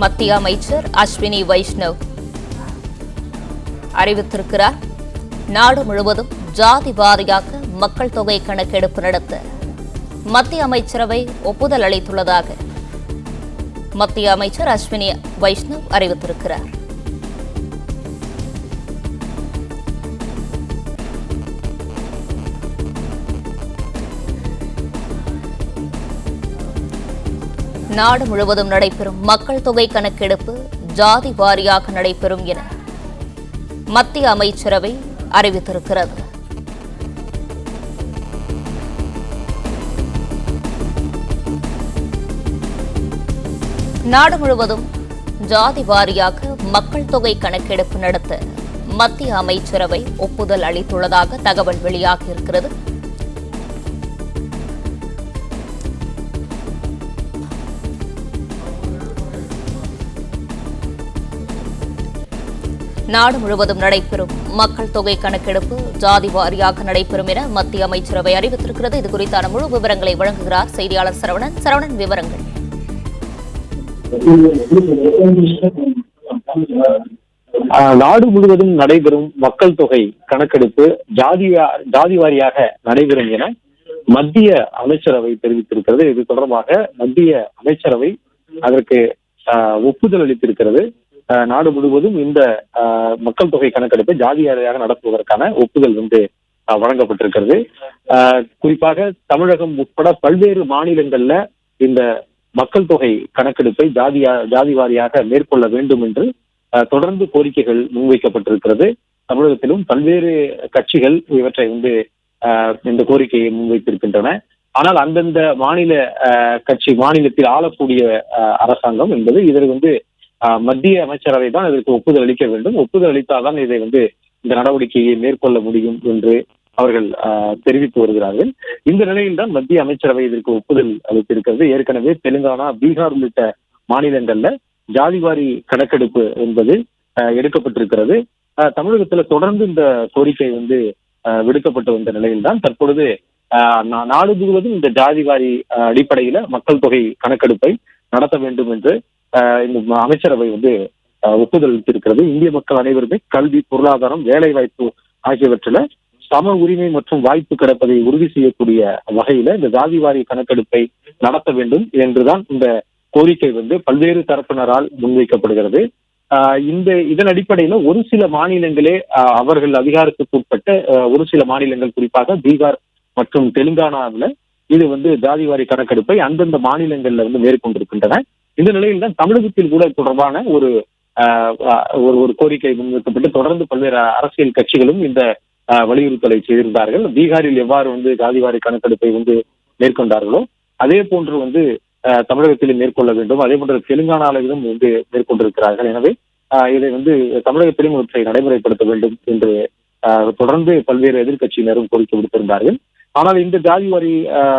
மத்திய அமைச்சர் அஸ்வினி வைஷ்ணவ். அறிவித்திருக்கிறார் நாடு முழுவதும் ஜாதி வாரியாக மக்கள் தொகை கணக்கெடுப்பு நடத்த மத்திய அமைச்சரவை ஒப்புதல் அளித்துள்ளதாக மத்திய அமைச்சர் அஸ்வினி வைஷ்ணவ் அறிவித்திருக்கிறார். நாடு முழுவதும் நடைபெறும் மக்கள் தொகை கணக்கெடுப்பு ஜாதி வாரியாக நடைபெறும் என மத்திய அமைச்சரவை அறிவித்திருக்கிறது. நாடு முழுவதும் ஜாதி வாரியாக மக்கள் தொகை கணக்கெடுப்பு நடத்த மத்திய அமைச்சரவை ஒப்புதல் அளித்துள்ளதாக தகவல் வெளியாகியிருக்கிறது. நாடு முழுவதும் நடைபெறும் மக்கள் தொகை கணக்கெடுப்பு ஜாதி வாரியாக நடைபெறும் என மத்திய அமைச்சரவை அறிவித்திருக்கிறது. இது குறித்தான முழு விவரங்களை வழங்குகிறார் செய்தியாளர் சரவணன். சரவணன் விவரங்கள். நாடு முழுவதும் நடைபெறும் மக்கள் தொகை கணக்கெடுப்பு ஜாதி ஜாதி வாரியாக நடைபெறும் என மத்திய அமைச்சரவை தெரிவித்திருக்கிறது. இது தொடர்பாக மத்திய அமைச்சரவை அதற்கு ஆஹ், ஒப்புதல் அளித்திருக்கிறது. நாடு முழுவதும் இந்த மக்கள் தொகை கணக்கெடுப்பை ஜாதி அறையாக நடத்துவதற்கான ஒப்புதல் வந்து வழங்கப்பட்டிருக்கிறது. குறிப்பாக தமிழகம் உட்பட பல்வேறு மாநிலங்கள்ல இந்த மக்கள் தொகை கணக்கெடுப்பை ஜாதியா ஜாதி வாரியாக மேற்கொள்ள வேண்டும் என்று தொடர்ந்து கோரிக்கைகள் முன்வைக்கப்பட்டிருக்கிறது. தமிழகத்திலும் பல்வேறு கட்சிகள் இவற்றை வந்து இந்த கோரிக்கையை முன்வைத்திருக்கின்றன. ஆனால் அந்தந்த மாநில கட்சி மாநிலத்தில் ஆளக்கூடிய அரசாங்கம் என்பது இதற்கு வந்து மத்திய அமைச்சரவை தான் இதற்கு ஒப்புதல் அளிக்க வேண்டும். ஒப்புதல் அளித்தால்தான் இதை வந்து இந்த நடவடிக்கையை மேற்கொள்ள முடியும் என்று அவர்கள் தெரிவித்து வருகிறார்கள். இந்த நிலையில் தான் மத்திய அமைச்சரவை இதற்கு ஒப்புதல் அளித்திருக்கிறது. ஏற்கனவே தெலுங்கானா பீகார் உள்ளிட்ட மாநிலங்கள்ல ஜாதிவாரி கணக்கெடுப்பு என்பது எடுக்கப்பட்டிருக்கிறது. தமிழகத்துல தொடர்ந்து இந்த கோரிக்கை வந்து அஹ், விடுக்கப்பட்டு வந்த நிலையில் தான் தற்பொழுது நாடு முழுவதும் இந்த ஜாதிவாரி அடிப்படையில மக்கள் தொகை கணக்கெடுப்பை நடத்த வேண்டும் என்று இந்த அமைச்சரவை வந்து ஒப்புதல் அளித்திருக்கிறது. இந்திய மக்கள் அனைவருமே கல்வி பொருளாதாரம் வேலை வாய்ப்பு ஆகியவற்றில சம உரிமை மற்றும் வாய்ப்பு கிடைப்பதை உறுதி செய்யக்கூடிய வகையில இந்த ஜாதிவாரி கணக்கெடுப்பை நடத்த வேண்டும் என்றுதான் இந்த கோரிக்கை வந்து பல்வேறு தரப்பினரால் முன்வைக்கப்படுகிறது. இந்த இதன் அடிப்படையில ஒரு சில மாநிலங்களே அவர்கள் அதிகாரத்துக்கு உட்பட்ட ஒரு சில மாநிலங்கள் குறிப்பாக பீகார் மற்றும் தெலுங்கானாவில் இது வந்து ஜாதிவாரி கணக்கெடுப்பை அந்தந்த மாநிலங்கள்ல வந்து மேற்கொண்டிருக்கின்றன. இந்த நிலையில் தான் தமிழகத்தில் கூட தொடர்பான ஒரு ஒரு ஒரு கோரிக்கை முன்வைக்கப்பட்டு தொடர்ந்து பல்வேறு அரசியல் கட்சிகளும் இந்த வலியுறுத்தலை செய்திருந்தார்கள். பீகாரில் எவ்வாறு வந்து ஜாதிவாரி கணக்கெடுப்பை வந்து மேற்கொண்டார்களோ அதே போன்று வந்து தமிழகத்திலும் மேற்கொள்ள வேண்டும். அதே போன்று தெலுங்கானாவிலும் வந்து மேற்கொண்டிருக்கிறார்கள். எனவே இதை வந்து தமிழகத்திலும் இவற்றை நடைமுறைப்படுத்த வேண்டும் என்று தொடர்ந்து பல்வேறு எதிர்க்கட்சியினரும் கோரிக்கை விடுத்திருந்தார்கள். ஆனால் இந்த ஜாதி வரி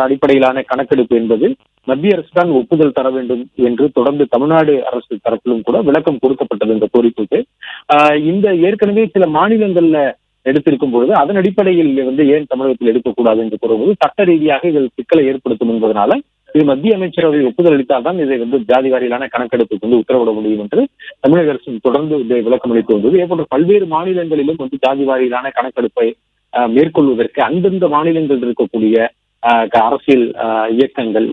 அடிப்படையிலான கணக்கெடுப்பு என்பது மத்திய அரசு தான் ஒப்புதல் தர வேண்டும் என்று தொடர்ந்து தமிழ்நாடு அரசு தரப்பிலும் கூட விளக்கம் கொடுக்கப்பட்டது இந்த கோரிக்கைக்கு இந்த ஏற்கனவே சில மாநிலங்கள்ல எடுத்திருக்கும் பொழுது அதன் அடிப்படையில் வந்து ஏன் தமிழகத்தில் எடுக்கக்கூடாது என்று கூறும்போது சட்ட ரீதியாக இதில் சிக்கலை ஏற்படுத்தும் என்பதனால இது மத்திய அமைச்சரவை ஒப்புதல் அளித்தால் தான் இதை வந்து ஜாதி வாரியிலான கணக்கெடுப்புக்கு வந்து உத்தரவிட முடியும் என்று தமிழக அரசு தொடர்ந்து விளக்கம் அளித்து வந்தது. இதே போன்ற பல்வேறு மாநிலங்களிலும் வந்து ஜாதி வாரியிலான கணக்கெடுப்பை மேற்கொள்வதற்கு அந்தந்த மாநிலங்களில் இருக்கக்கூடிய அரசியல் இயக்கங்கள்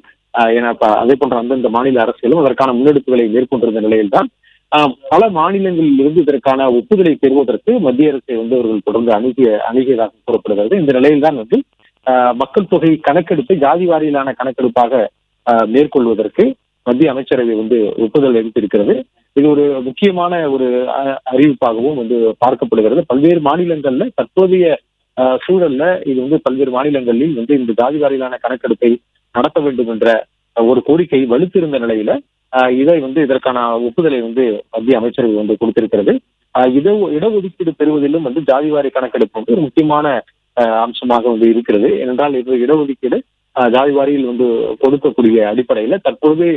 ஏன்னா அதே போன்ற அந்தந்த மாநில அரசியலும் அதற்கான முன்னெடுப்புகளை மேற்கொண்டிருந்த நிலையில்தான் பல மாநிலங்களில் இருந்து இதற்கான ஒப்புதலை பெறுவதற்கு மத்திய அரசை வந்து அவர்கள் தொடர்ந்து அணுகிய அணுகியதாக கூறப்படுகிறது. இந்த நிலையில்தான் வந்து ஆஹ், மக்கள் தொகை கணக்கெடுப்பை ஜாதி வாரியிலான கணக்கெடுப்பாக ஆஹ், மேற்கொள்வதற்கு மத்திய அமைச்சரவை வந்து ஒப்புதல் அளித்திருக்கிறது. இது ஒரு முக்கியமான ஒரு அறிவிப்பாகவும் வந்து பார்க்கப்படுகிறது. பல்வேறு மாநிலங்கள்ல தற்போதைய சூழல்ல இது வந்து பல்வேறு மாநிலங்களில் வந்து இந்த ஜாதி வாரியிலான கணக்கெடுப்பை நடத்த வேண்டும் என்ற ஒரு கோரிக்கை வலுத்திருந்த நிலையில இதை வந்து இதற்கான ஒப்புதலை வந்து மத்திய அமைச்சரவை வந்து கொடுத்திருக்கிறது. இட இடஒதுக்கீடு பெறுவதிலும் வந்து ஜாதிவாரி கணக்கெடுப்பு வந்து ஒரு முக்கியமான அம்சமாக வந்து இருக்கிறது. ஏனென்றால் இது இடஒதுக்கீடு ஆஹ், ஜாதி வாரியில் வந்து கொடுக்கக்கூடிய அடிப்படையில தற்பொழுது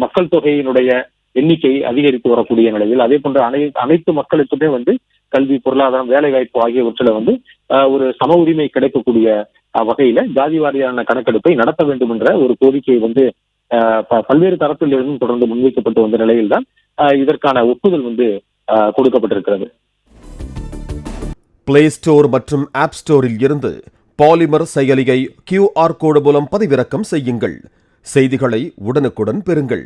மக்கள் தொகையினுடைய எண்ணிக்கை அதிகரித்து வரக்கூடிய நிலையில் அதே போன்ற அனை அனைத்து மக்களுக்குமே வந்து கல்வி பொருளாதாரம் வேலை வாய்ப்பு ஆகியவற்றில் வந்து ஆஹ், ஒரு சம உரிமை கிடைக்கக்கூடிய வகையில ஜாதி வாரியான கணக்கெடுப்பை நடத்த வேண்டும் என்ற ஒரு கோரிக்கை வந்து பல்வேறு தரப்பில் பல்வேறு தொடர்ந்து முன்வைக்கப்பட்டு வந்த நிலையில்தான் தான் இதற்கான ஒப்புதல் வந்து கொடுக்கப்பட்டிருக்கிறது. பிளே ஸ்டோர் மற்றும் ஆப் ஸ்டோரில் இருந்து பாலிமர் செயலியை கியூஆர் கோடு மூலம் பதிவிறக்கம் செய்யுங்கள். செய்திகளை உடனுக்குடன் பெறுங்கள்.